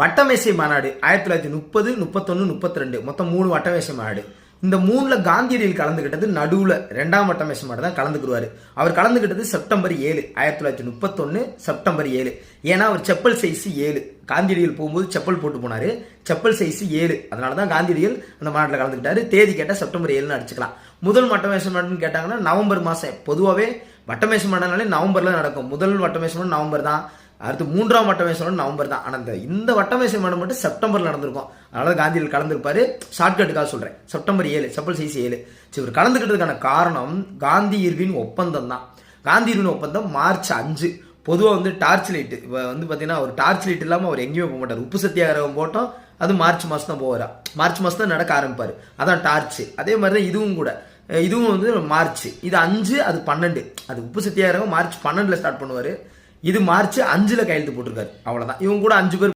வட்டமேசை மாநாடு ஆயிரத்தி தொள்ளாயிரத்தி முப்பது முப்பத்தொன்னு முப்பத்தி ரெண்டு மொத்தம் மூணு வட்டமேசை மாநாடு. இந்த மூணுல காந்தியடிகள் கலந்துகிட்டது நடுவுல ரெண்டாம் வட்டமேசை மாநாடு தான் கலந்துக்குருவாரு அவர் கலந்துகிட்டது செப்டம்பர் ஏழு ஆயிரத்தி தொள்ளாயிரத்தி முப்பத்தொன்னு செப்டம்பர் ஏழு. ஏன்னா அவர் செப்பல் சைஸ் ஏழு. காந்தியடிகள் போகும்போது செப்பல் போட்டு போனாரு. செப்பல் சைஸ் ஏழு. அதனால தான் காந்தியடிகள் அந்த மாநாட்டில் கலந்துக்கிட்டாரு தேதி கேட்டால் செப்டம்பர் ஏழுன்னு அடிச்சுக்கலாம். முதல் வட்டமேசை மாநாடுன்னு கேட்டாங்கன்னா நவம்பர் மாதம் பொதுவாகவே வட்டமேசை மாநாடுனாலே நவம்பர்ல நடக்கும். முதல் வட்டமேசம் நவம்பர் தான். அடுத்து மூன்றாம் வட்டமேசம் மாநாடு நவம்பர் தான். ஆனால் இந்த இந்த வட்டமேசம் மேடம் மட்டும் செப்டம்பரில் நடந்திருக்கும். அதனால காந்தியில் கலந்துருப்பாரு. ஷார்ட்கட்டுக்காக சொல்கிறேன் செப்டம்பர் ஏழு செப்பல் சைஸ் ஏழு. சரி இவர் கலந்துக்கிட்டதுக்கான காரணம் காந்தி இர்வின் ஒப்பந்தம் தான். காந்தி இர்வின் ஒப்பந்தம் மார்ச் அஞ்சு. பொதுவாக வந்து டார்ச் லைட்டு இப்போ வந்து பார்த்தீங்கன்னா ஒரு டார்ச் லைட் இல்லாமல் அவர் எங்கேயுமே போக மாட்டார். உப்பு சத்தியாகிரகம் போட்டோம். அது மார்ச் மாதம் தான் போவாரா? மார்ச் மாதம் தான் நடக்க ஆரம்பிப்பார். அதான் டார்ச். அதே மாதிரி தான் இதுவும் கூட. இதுவும் வந்து மார்ச். இது அஞ்சு அது பன்னெண்டு. அது உப்பு சத்தியாகிரகம் மார்ச் பன்னெண்டில் ஸ்டார்ட் பண்ணுவார். இது மார்ச் அஞ்சுல கையெழுத்து போட்டிருக்காரு. அவ்வளவுதான். இவங்க கூட அஞ்சு பேர்